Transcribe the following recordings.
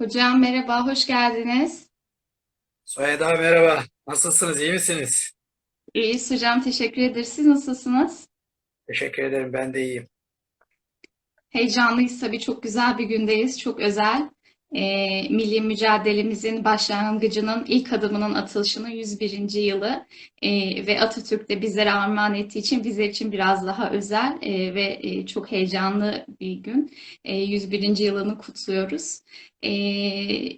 Hocam merhaba, hoş geldiniz. Soyada merhaba. Nasılsınız? İyi misiniz? İyiyiz hocam, teşekkür ederiz. Siz nasılsınız? Teşekkür ederim. Ben de iyiyim. Heyecanlıyız tabii, çok güzel bir gündeyiz, çok özel. Ee, milli mücadelemizin başlangıcının, ilk adımının atılışının 101. yılı Ee, ve Atatürk de bizlere armağan ettiği için bizler için biraz daha özel ee, ve e, çok heyecanlı bir gün. Ee, 101. yılını kutluyoruz. Ee,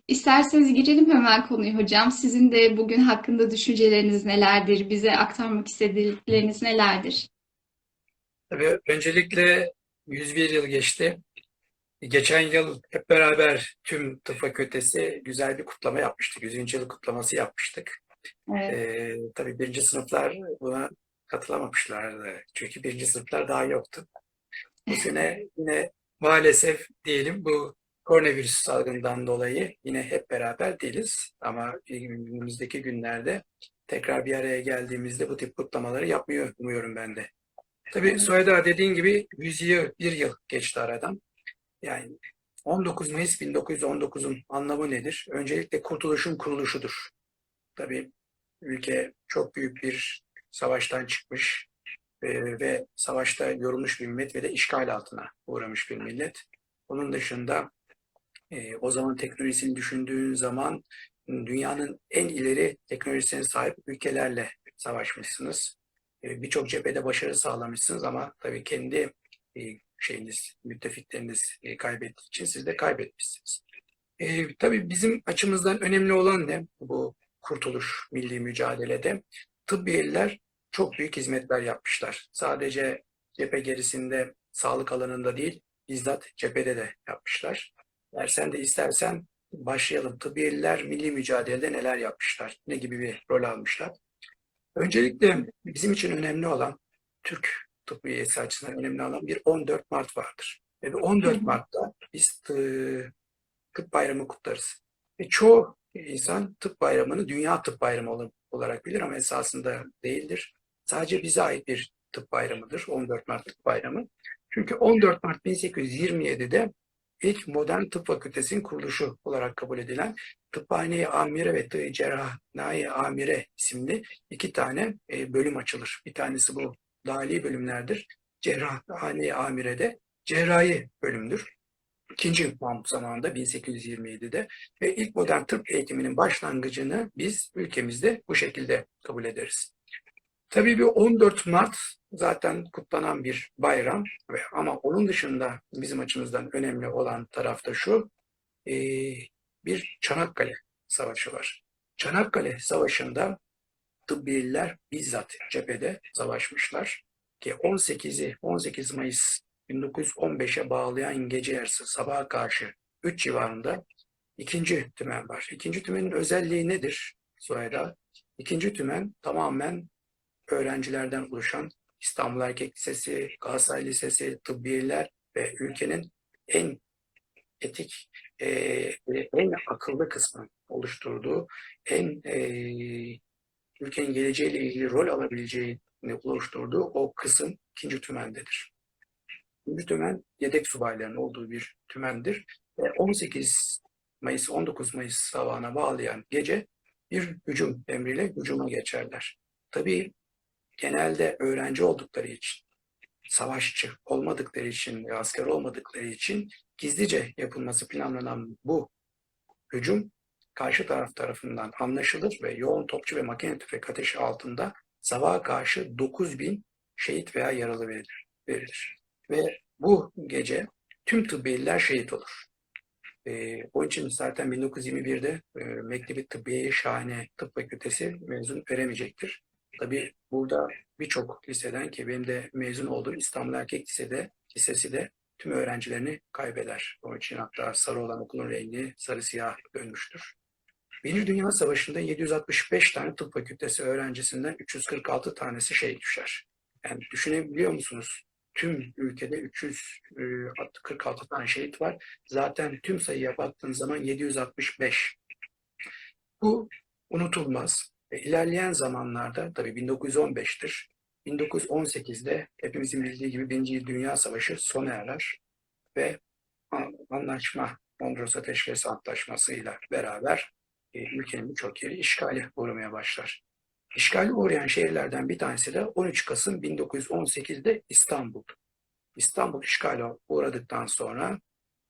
isterseniz girelim hemen konuya hocam. Sizin de bugün hakkında düşünceleriniz nelerdir? Bize aktarmak istedikleriniz nelerdir? Tabii öncelikle 101 yıl geçti. Geçen yıl hep beraber tüm tıp fakültesi güzel bir kutlama yapmıştık. 100. yıl kutlaması yapmıştık. Evet. Ee, tabii birinci sınıflar buna katılamamışlardı. Çünkü birinci sınıflar daha yoktu. Bu sene yine maalesef diyelim bu koronavirüs salgından dolayı yine hep beraber değiliz. Ama önümüzdeki günlerde tekrar bir araya geldiğimizde bu tip kutlamaları yapmayı umuyorum ben de. Tabii Soyda dediğin gibi 100 yıl, bir yıl geçti aradan. Yani 19 Mayıs 1919'un anlamı nedir? Öncelikle kurtuluşun kuruluşudur. Tabii ülke çok büyük bir savaştan çıkmış e, ve savaşta yorulmuş bir millet ve de işgal altına uğramış bir millet. Onun dışında e, o zaman teknolojisini düşündüğün zaman dünyanın en ileri teknolojisine sahip ülkelerle savaşmışsınız. E, Birçok cephede başarı sağlamışsınız ama tabii kendi e, şeyiniz, müttefikleriniz e, kaybettiği için siz de kaybetmişsiniz. E, tabii bizim açımızdan önemli olan ne bu kurtuluş milli mücadelede? Tıbbiyeliler çok büyük hizmetler yapmışlar. Sadece cephe gerisinde, sağlık alanında değil, bizzat cephede de yapmışlar. Eğer sen de istersen başlayalım. Tıbbiyeliler milli mücadelede neler yapmışlar? Ne gibi bir rol almışlar? Öncelikle bizim için önemli olan, Türk tıbbiyesi açısından önemli olan bir 14 Mart vardır. Ve bu 14 Mart'ta biz e, tıp bayramı kutlarız. Ve çoğu insan tıp bayramını dünya tıp bayramı olarak bilir ama esasında değildir. Sadece bize ait bir tıp bayramıdır 14 Mart tıp bayramı. Çünkü 14 Mart 1827'de ilk modern tıp fakültesinin kuruluşu olarak kabul edilen Tıphane-i Amire ve Tıp Cerrahi Amire isimli iki tane e, bölüm açılır. Bir tanesi bu dahili bölümlerdir. Cerrahane-i Amire'de cerrahi bölümdür. İkinci Mahmut zamanında 1827'de ve ilk modern tıp eğitiminin başlangıcını biz ülkemizde bu şekilde kabul ederiz. Tabii bir 14 Mart zaten kutlanan bir bayram ama onun dışında bizim açımızdan önemli olan tarafta şu bir Çanakkale Savaşı var. Çanakkale Savaşı'nda tıbbiyeliler bizzat cephede savaşmışlar ki 18'i 18 Mayıs 1915'e bağlayan gece yarısı sabaha karşı 3 civarında ikinci tümen var. İkinci tümenin özelliği nedir Suayda? İkinci tümen tamamen öğrencilerden oluşan İstanbul Erkek Lisesi, Galatasaray Lisesi, tıbbiyeler ve ülkenin en etik, e, en akıllı kısmı oluşturduğu, en e, ülkenin geleceğiyle ilgili rol alabileceğini oluşturduğu o kısım ikinci tümendedir. İkinci tümen yedek subayların olduğu bir tümendir. Ve 18 Mayıs, 19 Mayıs sabahına bağlayan gece bir hücum emriyle hücuma geçerler. Tabii genelde öğrenci oldukları için, savaşçı olmadıkları için ve asker olmadıkları için gizlice yapılması planlanan bu hücum karşı taraf tarafından anlaşılır ve yoğun topçu ve makine tüfek ateşi altında sabaha karşı 9000 şehit veya yaralı verilir. verilir. Ve bu gece tüm tıbbiyeliler şehit olur. E, onun için zaten 1921'de e, Mektebi Tıbbiye Şahane Tıp Fakültesi mezun veremeyecektir. Tabii burada birçok liseden ki benim de mezun olduğum İstanbul Erkek Lisede, Lisesi de tüm öğrencilerini kaybeder. Onun için hatta sarı olan okulun rengi sarı siyah dönmüştür. Birinci Dünya Savaşı'nda 765 tane tıp fakültesi öğrencisinden 346 tanesi şey düşer. Yani düşünebiliyor musunuz? Tüm ülkede 346 tane şehit var. Zaten tüm sayıya baktığınız zaman 765. Bu unutulmaz. Ve ilerleyen zamanlarda, tabii 1915'tir, 1918'de hepimizin bildiği gibi Birinci Dünya Savaşı sona erer ve anlaşma Mondros Ateşkes Antlaşması'yla beraber e, ülkenin birçok yeri işgale uğramaya başlar. İşgale uğrayan şehirlerden bir tanesi de 13 Kasım 1918'de İstanbul. İstanbul işgale uğradıktan sonra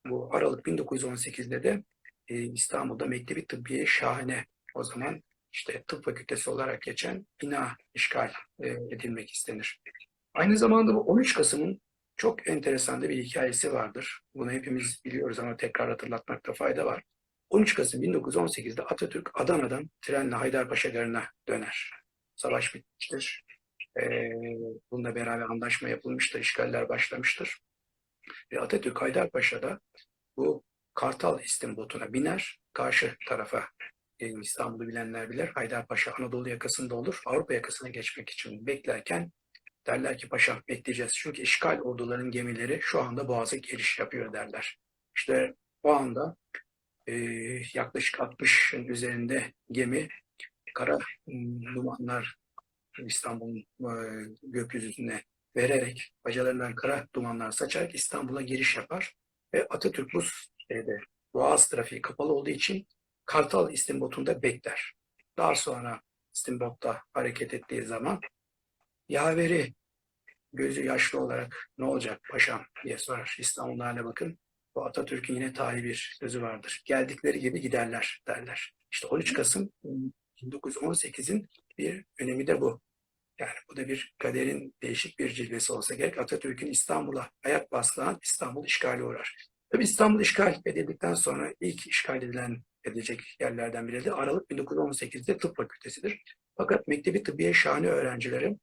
bu Aralık 1918'de de e, İstanbul'da Mektebi Tıbbiye Şahane o zaman işte tıp fakültesi olarak geçen bina işgal e, edilmek istenir. Aynı zamanda bu 13 Kasım'ın çok enteresan bir hikayesi vardır. Bunu hepimiz biliyoruz ama tekrar hatırlatmakta fayda var. 13 Kasım 1918'de Atatürk Adana'dan trenle Haydarpaşa garına döner. Savaş bitmiştir. Ee, bununla beraber anlaşma yapılmıştır, işgaller başlamıştır. Ve Atatürk Haydarpaşa'da bu Kartal istimbotuna biner, karşı tarafa e, İstanbul'u bilenler bilir. Haydarpaşa Anadolu yakasında olur. Avrupa yakasına geçmek için beklerken derler ki paşa bekleyeceğiz. Çünkü işgal orduların gemileri şu anda Boğaz'a giriş yapıyor derler. İşte o anda e, yaklaşık 60'ın üzerinde gemi kara dumanlar İstanbul'un e, gökyüzüne vererek bacalarından kara dumanlar saçarak İstanbul'a giriş yapar ve Atatürk bu şeyde Boğaz trafiği kapalı olduğu için Kartal istimbotunda bekler. Daha sonra istimbotta hareket ettiği zaman yaveri gözü yaşlı olarak ne olacak paşam diye sorar. İstanbul'un haline bakın. Bu Atatürk'ün yine tarihi bir sözü vardır. Geldikleri gibi giderler derler. İşte 13 Kasım 1918'in bir önemi de bu. Yani bu da bir kaderin değişik bir cilvesi olsa gerek. Atatürk'ün İstanbul'a ayak bastığı an İstanbul işgali uğrar. Tabii İstanbul işgal edildikten sonra ilk işgal edilen edilecek yerlerden biri de Aralık 1918'de tıp fakültesidir. Fakat Mektebi Tıbbiye Şahane öğrencileri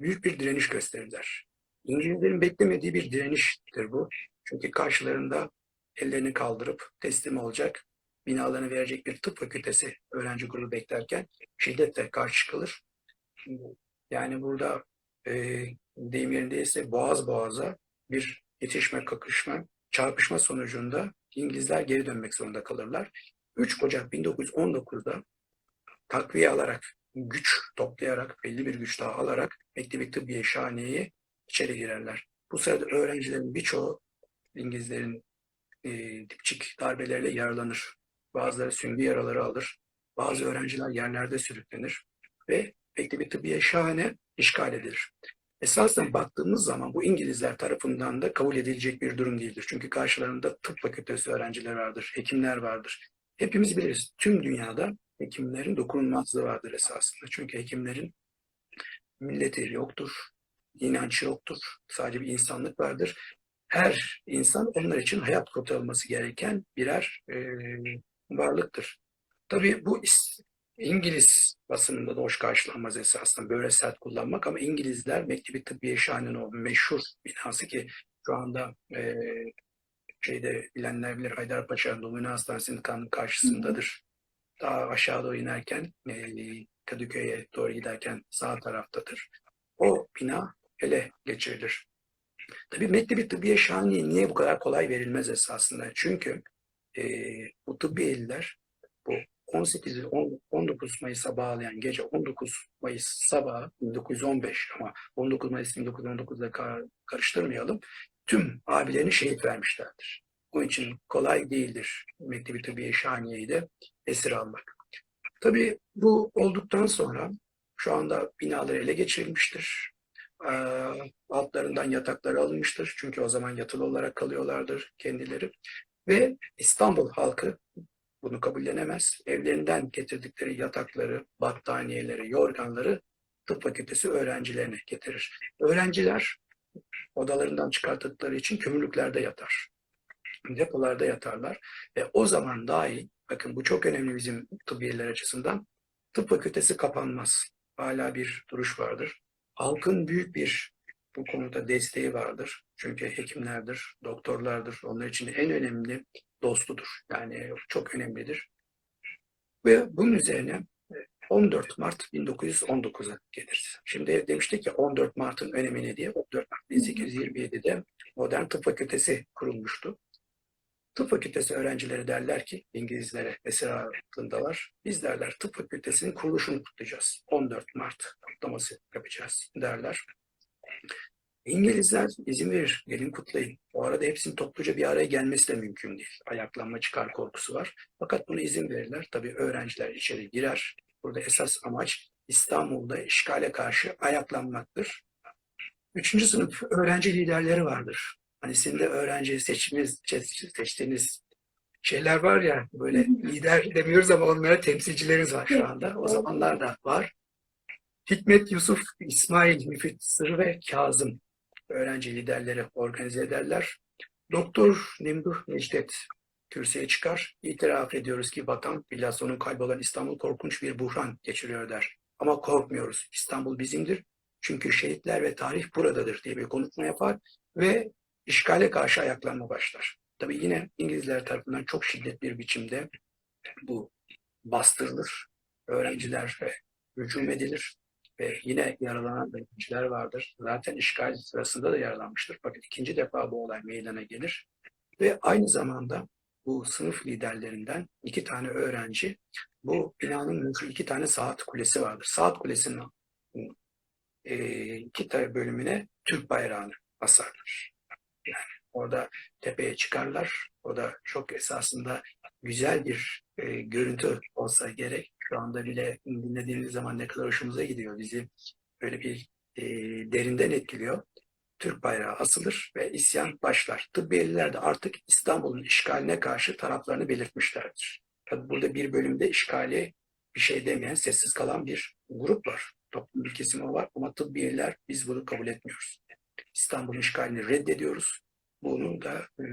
büyük bir direniş gösterirler. İngilizlerin beklemediği bir direniştir bu. Çünkü karşılarında ellerini kaldırıp teslim olacak, binalarını verecek bir tıp fakültesi öğrenci grubu beklerken şiddetle karşı çıkılır. Yani burada e, deyim yerindeyse boğaz boğaza bir yetişme, kakışma, çarpışma sonucunda İngilizler geri dönmek zorunda kalırlar. 3 Ocak 1919'da takviye alarak, güç toplayarak, belli bir güç daha alarak Mektebi Tıbbiye Şahane'ye içeri girerler. Bu sırada öğrencilerin birçoğu İngilizlerin e, dipçik darbeleriyle yaralanır. Bazıları süngü yaraları alır. Bazı öğrenciler yerlerde sürüklenir ve Mektebi Tıbbiye Şahane işgal edilir. Esasen baktığımız zaman bu İngilizler tarafından da kabul edilecek bir durum değildir. Çünkü karşılarında tıp fakültesi öğrenciler vardır, hekimler vardır. Hepimiz biliriz. Tüm dünyada hekimlerin dokunulmazlığı vardır esasında. Çünkü hekimlerin milleti yoktur, inancı yoktur. Sadece bir insanlık vardır. Her insan onlar için hayat kurtarılması gereken birer e, varlıktır. Tabii bu İngiliz basınında da hoş karşılanmaz esasında böyle sert kullanmak ama İngilizler Mektebi Tıbbiye Şahane'nin o meşhur binası ki şu anda e, şeyde bilenler bilir Haydarpaşa Numune Hastanesi'nin tam karşısındadır. Daha aşağı doğru inerken e, Kadıköy'e doğru giderken sağ taraftadır. O bina ele geçirilir. Tabii Mektebi Tıbbiye Şahane'ye niye bu kadar kolay verilmez esasında? Çünkü e, bu tıbbiyeliler bu 18 19 Mayıs'a bağlayan gece 19 Mayıs sabahı 1915 ama 19 Mayıs 1919'da karıştırmayalım. Tüm abilerini şehit vermişlerdir. Onun için kolay değildir Mektebi Tıbbiye Şaniye'yi de esir almak. Tabii bu olduktan sonra şu anda binaları ele geçirilmiştir. Altlarından yatakları alınmıştır. Çünkü o zaman yatılı olarak kalıyorlardır kendileri. Ve İstanbul halkı bunu kabullenemez. Evlerinden getirdikleri yatakları, battaniyeleri, yorganları tıp fakültesi öğrencilerine getirir. Öğrenciler odalarından çıkarttıkları için kömürlüklerde yatar. Depolarda yatarlar ve o zaman dahi bakın bu çok önemli bizim tıbbiyeler açısından tıp fakültesi kapanmaz. Hala bir duruş vardır. Halkın büyük bir bu konuda desteği vardır. Çünkü hekimlerdir, doktorlardır. Onlar için en önemli dostudur. Yani çok önemlidir. Ve bunun üzerine 14 e, Mart 1919'a gelir. Şimdi demiştik ya 14 Mart'ın önemi ne diye. 14 Mart 1827'de modern tıp fakültesi kurulmuştu. Tıp fakültesi öğrencileri derler ki İngilizlere esir altındalar. Biz derler tıp fakültesinin kuruluşunu kutlayacağız. 14 Mart kutlaması yapacağız derler. İngilizler izin verir, gelin kutlayın. O arada hepsinin topluca bir araya gelmesi de mümkün değil. Ayaklanma çıkar korkusu var. Fakat buna izin verirler. Tabii öğrenciler içeri girer. Burada esas amaç İstanbul'da işgale karşı ayaklanmaktır. Üçüncü sınıf öğrenci liderleri vardır. Hani sizin de öğrenci seçimiz, seçtiğiniz şeyler var ya böyle lider demiyoruz ama onlara temsilcileriniz var şu anda. O zamanlar da var. Hikmet, Yusuf, İsmail, Müfit, Sır ve Kazım öğrenci liderleri organize ederler. Doktor Nemduh Necdet kürsüye çıkar. İtiraf ediyoruz ki vatan bilhassa onun kaybolan İstanbul korkunç bir buhran geçiriyor der. Ama korkmuyoruz. İstanbul bizimdir. Çünkü şehitler ve tarih buradadır diye bir konuşma yapar ve işgale karşı ayaklanma başlar. Tabii yine İngilizler tarafından çok şiddetli bir biçimde bu bastırılır. Öğrenciler hücum edilir ve yine yaralanan öğrenciler vardır. Zaten işgal sırasında da yaralanmıştır. Fakat ikinci defa bu olay meydana gelir. Ve aynı zamanda bu sınıf liderlerinden iki tane öğrenci bu binanın iki tane saat kulesi vardır. Saat kulesinin e, iki bölümüne Türk bayrağını asarlar. Orada tepeye çıkarlar. O da çok esasında güzel bir e, görüntü olsa gerek. Şu anda bile dinlediğimiz zaman ne kadar hoşumuza gidiyor. Bizi böyle bir e, derinden etkiliyor. Türk bayrağı asılır ve isyan başlar. Tıbbiyeliler de artık İstanbul'un işgaline karşı taraflarını belirtmişlerdir. Tabi burada bir bölümde işgali bir şey demeyen, sessiz kalan bir grup var. Toplum bir kesimi var ama tıbbiyeliler biz bunu kabul etmiyoruz. İstanbul'un işgalini reddediyoruz. Bunu da, e,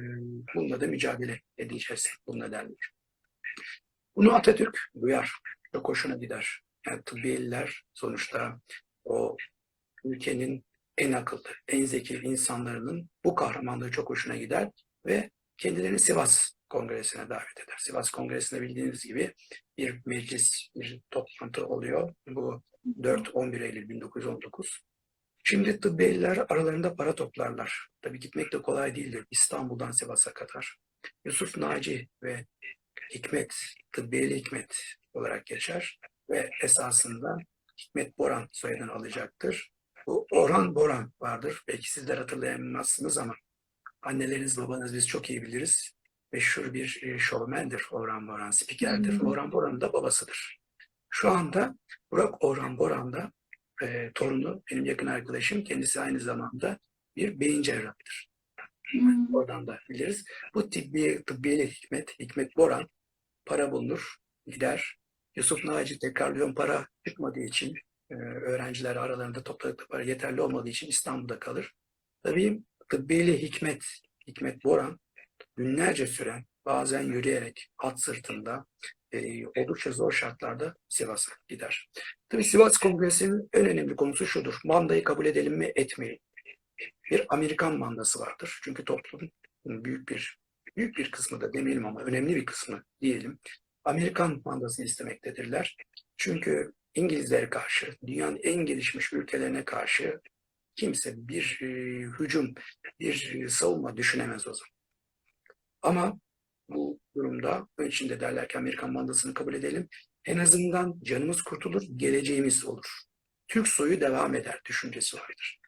bununla da mücadele edeceğiz bu nedenle. Bunu Atatürk duyar. Çok hoşuna gider. Yani tıbbiyeliler sonuçta o ülkenin en akıllı, en zeki insanların bu kahramanlığı çok hoşuna gider ve kendilerini Sivas Kongresi'ne davet eder. Sivas Kongresi'nde bildiğiniz gibi bir meclis, bir toplantı oluyor. Bu 4-11 Eylül 1919. Şimdi tıbbiyeliler aralarında para toplarlar. Tabii gitmek de kolay değildir. İstanbul'dan Sivas'a kadar. Yusuf Naci ve Hikmet, tıbbiyeli Hikmet olarak geçer ve esasında Hikmet Boran soyadını alacaktır. Bu Orhan Boran vardır. Belki sizler hatırlayamazsınız ama anneleriniz, babanız biz çok iyi biliriz. Meşhur bir e, şovmendir Orhan Boran, spikerdir. Hı. Orhan Boran da babasıdır. Şu anda Burak Orhan Boran da e, torunu, benim yakın arkadaşım. Kendisi aynı zamanda bir beyin cerrahıdır. Hmm. Oradan da biliriz. Bu tıbbi, tıbbiyeli Hikmet, Hikmet Boran para bulunur, gider. Yusuf Naci tekrarlıyorum para çıkmadığı için e, öğrenciler aralarında topladıkları para yeterli olmadığı için İstanbul'da kalır. Tabii tıbbiyeli Hikmet, Hikmet Boran günlerce süren bazen yürüyerek at sırtında e, oldukça zor şartlarda Sivas'a gider. Tabii Sivas Kongresi'nin en önemli konusu şudur. Mandayı kabul edelim mi etmeyin. Bir Amerikan mandası vardır. Çünkü toplumun büyük bir büyük bir kısmı da demeyelim ama önemli bir kısmı diyelim. Amerikan mandasını istemektedirler. Çünkü İngilizlere karşı, dünyanın en gelişmiş ülkelerine karşı kimse bir e, hücum, bir e, savunma düşünemez o zaman. Ama bu durumda içinde derler ki Amerikan mandasını kabul edelim. En azından canımız kurtulur, geleceğimiz olur. Türk soyu devam eder düşüncesi vardır.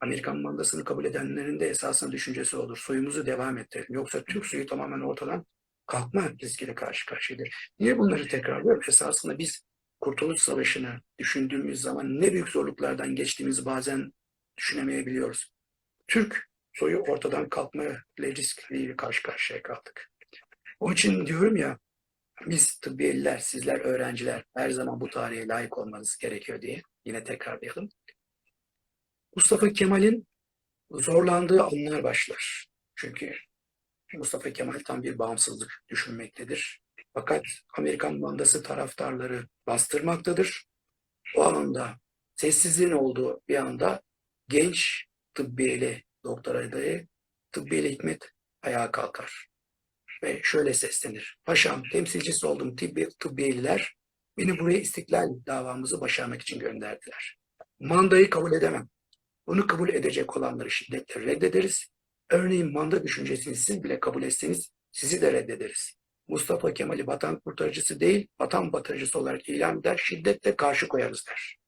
Amerikan mandasını kabul edenlerin de esasında düşüncesi olur. Soyumuzu devam ettirelim. Yoksa Türk soyu tamamen ortadan kalkma riskiyle karşı karşıyadır. Niye bunları tekrarlıyorum? Esasında biz Kurtuluş Savaşı'nı düşündüğümüz zaman ne büyük zorluklardan geçtiğimizi bazen düşünemeyebiliyoruz. Türk soyu ortadan kalkma riskliyle karşı karşıya kaldık. Onun için diyorum ya biz tıbbiyeliler, sizler öğrenciler her zaman bu tarihe layık olmanız gerekiyor diye yine tekrarlayalım. Mustafa Kemal'in zorlandığı anlar başlar. Çünkü Mustafa Kemal tam bir bağımsızlık düşünmektedir. Fakat Amerikan mandası taraftarları bastırmaktadır. O anda sessizliğin olduğu bir anda genç tıbbiyeli doktor adayı tıbbiyeli Hikmet ayağa kalkar. Ve şöyle seslenir. Paşam temsilcisi olduğum tıbbi, tıbbiyeliler beni buraya istiklal davamızı başarmak için gönderdiler. Mandayı kabul edemem. Bunu kabul edecek olanları şiddetle reddederiz. Örneğin manda düşüncesini siz bile kabul etseniz sizi de reddederiz. Mustafa Kemal'i vatan kurtarıcısı değil, vatan batırıcısı olarak ilan eder, şiddetle karşı koyarız der.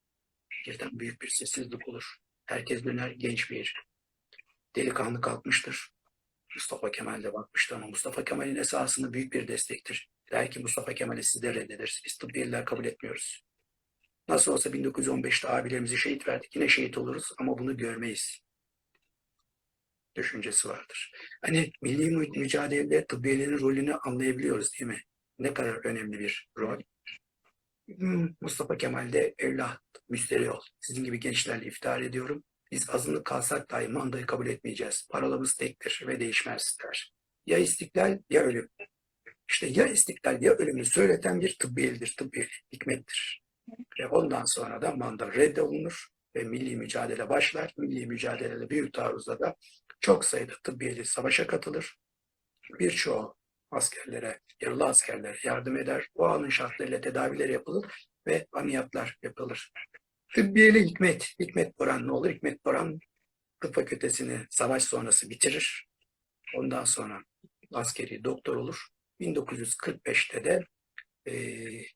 Birden büyük bir sessizlik olur. Herkes döner genç bir delikanlı kalkmıştır. Mustafa Kemal de bakmıştı ama Mustafa Kemal'in esasında büyük bir destektir. Der ki Mustafa Kemal'i siz de reddedersiniz. Tıbbiyeliler kabul etmiyoruz. Nasıl olsa 1915'te abilerimizi şehit verdik. Yine şehit oluruz ama bunu görmeyiz. Düşüncesi vardır. Hani milli mü- mücadelede tıbbiyelerin rolünü anlayabiliyoruz değil mi? Ne kadar önemli bir rol. Hmm, Mustafa Kemal de evlat, müsteri ol. Sizin gibi gençlerle iftihar ediyorum. Biz azınlık kalsak dahi mandayı kabul etmeyeceğiz. Paralarımız tektir ve değişmez. Ya istiklal ya ölüm. İşte ya istiklal ya ölümü söyleten bir tıbbiyelidir, tıbbiyeli, hikmettir. Ve ondan sonra da manda reddolunur ve milli mücadele başlar. Milli mücadelede büyük taarruzda da çok sayıda tıbbiyeli savaşa katılır. Birçoğu askerlere, yaralı askerlere yardım eder. O anın şartlarıyla tedaviler yapılır ve ameliyatlar yapılır. Tıbbiyeli Hikmet, Hikmet Boran ne olur? Hikmet Boran tıp fakültesini savaş sonrası bitirir. Ondan sonra askeri doktor olur. 1945'te de eee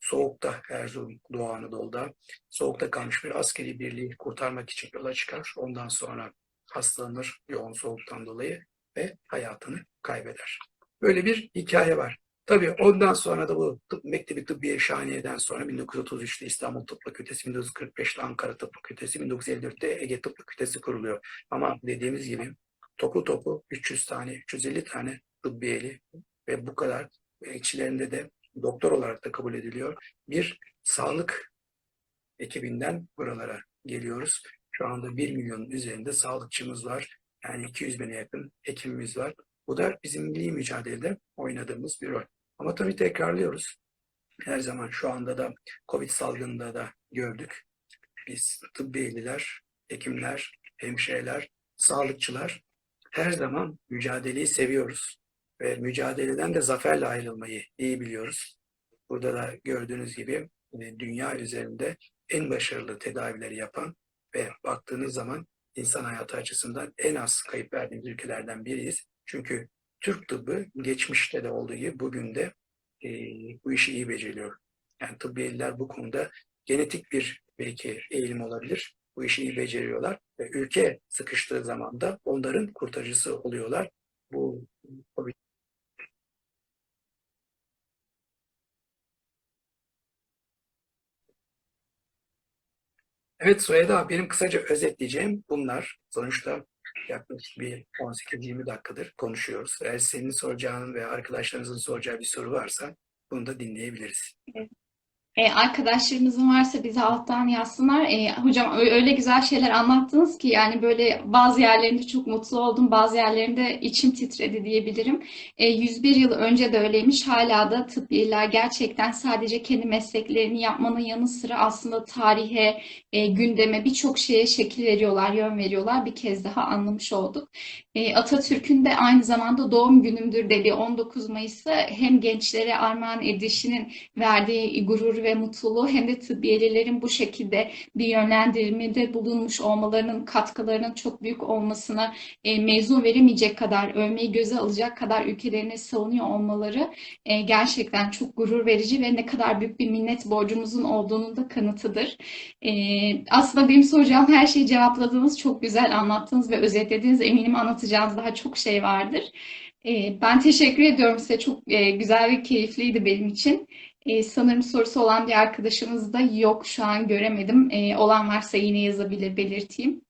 soğukta Erzurum, Doğu Anadolu'da soğukta kalmış bir askeri birliği kurtarmak için yola çıkar. Ondan sonra hastalanır yoğun soğuktan dolayı ve hayatını kaybeder. Böyle bir hikaye var. Tabii ondan sonra da bu tıp, Mektebi Tıbbiye Şahane'den sonra 1933'te İstanbul Tıp Fakültesi, 1945'te Ankara Tıp Fakültesi, 1954'te Ege Tıp Fakültesi kuruluyor. Ama dediğimiz gibi topu topu 300 tane, 350 tane tıbbiyeli ve bu kadar içlerinde de doktor olarak da kabul ediliyor. Bir sağlık ekibinden buralara geliyoruz. Şu anda 1 milyonun üzerinde sağlıkçımız var. Yani 200 bine yakın hekimimiz var. Bu da bizim milli mücadelede oynadığımız bir rol. Ama tabii tekrarlıyoruz. Her zaman şu anda da Covid salgınında da gördük. Biz tıbbiyeliler, hekimler, hemşireler, sağlıkçılar her zaman mücadeleyi seviyoruz. Ve mücadeleden de zaferle ayrılmayı iyi biliyoruz. Burada da gördüğünüz gibi e, dünya üzerinde en başarılı tedavileri yapan ve baktığınız zaman insan hayatı açısından en az kayıp verdiğimiz ülkelerden biriyiz. Çünkü Türk tıbbı geçmişte de olduğu gibi bugün de e, bu işi iyi beceriyor. Yani tıbbiyeliler bu konuda genetik bir belki eğilim olabilir. Bu işi iyi beceriyorlar ve ülke sıkıştığı zaman da onların kurtarıcısı oluyorlar. Bu Covid Evet Süheyda, benim kısaca özetleyeceğim bunlar. Sonuçta yaklaşık bir 18-20 dakikadır konuşuyoruz. Eğer senin soracağın ve arkadaşlarınızın soracağı bir soru varsa bunu da dinleyebiliriz. E, arkadaşlarımızın varsa bize alttan yazsınlar. E, hocam öyle güzel şeyler anlattınız ki yani böyle bazı yerlerinde çok mutlu oldum, bazı yerlerinde içim titredi diyebilirim. E, 101 yıl önce de öyleymiş. Hala da tıbbiyeler gerçekten sadece kendi mesleklerini yapmanın yanı sıra aslında tarihe, e, gündeme birçok şeye şekil veriyorlar, yön veriyorlar. Bir kez daha anlamış olduk. E, Atatürk'ün de aynı zamanda doğum günümdür dediği 19 Mayıs'ı hem gençlere armağan edişinin verdiği gurur ve mutluluğu hem de tıbbiyelilerin bu şekilde bir yönlendirmede bulunmuş olmalarının katkılarının çok büyük olmasına e, mezun veremeyecek kadar, övmeyi göze alacak kadar ülkelerini savunuyor olmaları e, gerçekten çok gurur verici ve ne kadar büyük bir minnet borcumuzun olduğunun da kanıtıdır. E, aslında benim soracağım her şeyi cevapladınız, çok güzel anlattınız ve özetlediniz. Eminim anlatacağınız daha çok şey vardır. E, ben teşekkür ediyorum size. Çok e, güzel ve keyifliydi benim için. Ee, sanırım sorusu olan bir arkadaşımız da yok. Şu an göremedim. Ee, olan varsa yine yazabilir, belirteyim.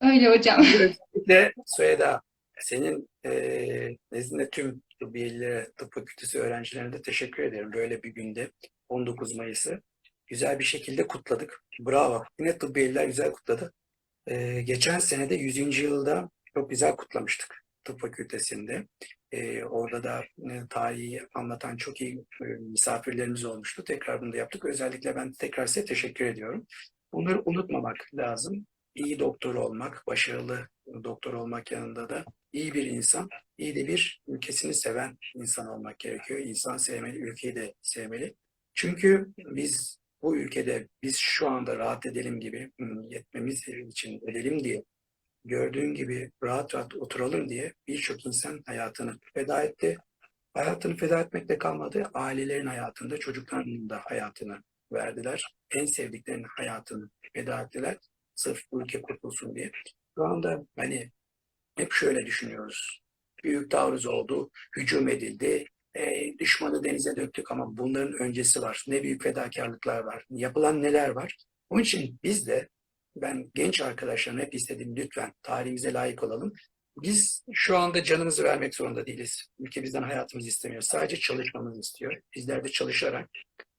Öyle hocam. Özellikle Süheyda, senin eee nezdinde tüm tıbbiyelilere, tıp fakültesi öğrencilerine de teşekkür ederim. Böyle bir günde 19 Mayıs'ı güzel bir şekilde kutladık. Bravo. Yine tıbbiyeliler güzel kutladı. Eee, geçen sene de 100. yılda çok güzel kutlamıştık tıp fakültesinde. Eee, orada da e, tarihi anlatan çok iyi e, misafirlerimiz olmuştu. Tekrar bunu da yaptık. Özellikle ben tekrar size teşekkür ediyorum. Bunları unutmamak lazım. İyi doktor olmak, başarılı doktor olmak yanında da iyi bir insan, iyi de bir ülkesini seven insan olmak gerekiyor. İnsan sevmeli, ülkeyi de sevmeli. Çünkü biz bu ülkede biz şu anda rahat edelim gibi, yetmemiz için edelim diye, gördüğün gibi rahat rahat oturalım diye birçok insan hayatını feda etti. Hayatını feda etmekle kalmadı, ailelerin hayatında, çocuklarının da hayatını verdiler. En sevdiklerinin hayatını feda ettiler. Sırf ülke kurtulsun diye. Şu anda hani hep şöyle düşünüyoruz. Büyük taarruz oldu, hücum edildi, e, düşmanı denize döktük ama bunların öncesi var. Ne büyük fedakarlıklar var, yapılan neler var. Onun için biz de ben genç arkadaşlarım hep istedim lütfen tarihimize layık olalım. Biz şu anda canımızı vermek zorunda değiliz. Ülke bizden hayatımızı istemiyor. Sadece çalışmamızı istiyor. Bizler de çalışarak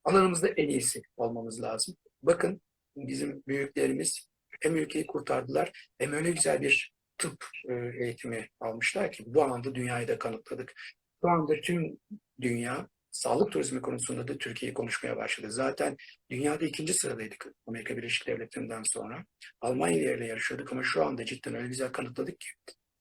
alanımızda en iyisi olmamız lazım. Bakın bizim büyüklerimiz hem ülkeyi kurtardılar hem öyle güzel bir tıp e, eğitimi almışlar ki bu alanda dünyayı da kanıtladık. Şu anda tüm dünya sağlık turizmi konusunda da Türkiye'yi konuşmaya başladı. Zaten dünyada ikinci sıradaydık Amerika Birleşik Devletleri'nden sonra. Almanya ile yarışıyorduk ama şu anda cidden öyle güzel kanıtladık ki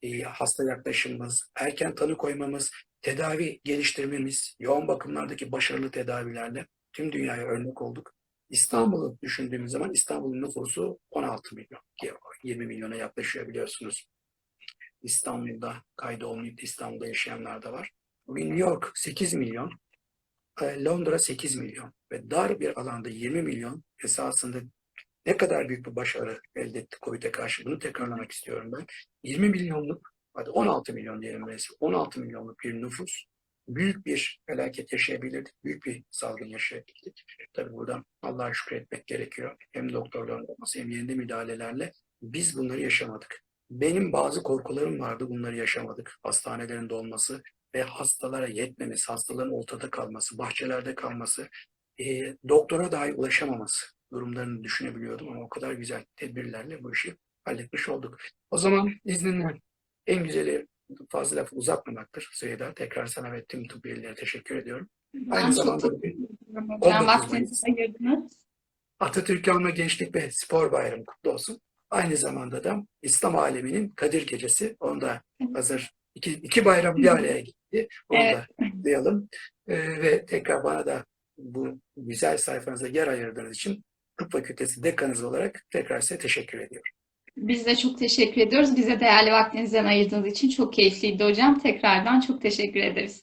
e, hasta yaklaşımımız, erken tanı koymamız, tedavi geliştirmemiz, yoğun bakımlardaki başarılı tedavilerle tüm dünyaya örnek olduk. İstanbul'u düşündüğümüz zaman İstanbul'un nüfusu 16 milyon, ki 20 milyona yaklaşıyor biliyorsunuz. İstanbul'da kaydı olmayıp da İstanbul'da yaşayanlar da var. New York 8 milyon, Londra 8 milyon ve dar bir alanda 20 milyon esasında ne kadar büyük bir başarı elde etti COVID'e karşı bunu tekrarlamak istiyorum ben. 20 milyonluk, hadi 16 milyon diyelim neyse, 16 milyonluk bir nüfus büyük bir felaket yaşayabilirdik, büyük bir salgın yaşayabilirdik. Tabii buradan Allah'a şükretmek gerekiyor. Hem doktorların olması hem yerinde müdahalelerle biz bunları yaşamadık. Benim bazı korkularım vardı, bunları yaşamadık. Hastanelerin dolması ve hastalara yetmemesi, hastaların ortada kalması, bahçelerde kalması, e, doktora dahi ulaşamaması durumlarını düşünebiliyordum ama o kadar güzel tedbirlerle bu işi halletmiş olduk. O zaman izninle en güzeli fazla lafı uzatmamaktır. Süheyda tekrar sana ve tüm tıbbi üyelere teşekkür ediyorum. Ben Aynı zamanda teşekkür ederim hocam. 19 Vaktinizi ayırdınız. Atatürk Anma Gençlik ve Spor Bayramı kutlu olsun. Aynı zamanda da İslam aleminin Kadir Gecesi. Onda hazır iki, iki bayram bir araya gitti. Onu Evet. da kutlayalım. Ee, ve tekrar bana da bu güzel sayfanıza yer ayırdığınız için Tıp Fakültesi dekanınız olarak tekrar size teşekkür ediyorum. Biz de çok teşekkür ediyoruz. Bize değerli vaktinizden ayırdığınız için çok keyifliydi hocam. Tekrardan çok teşekkür ederiz.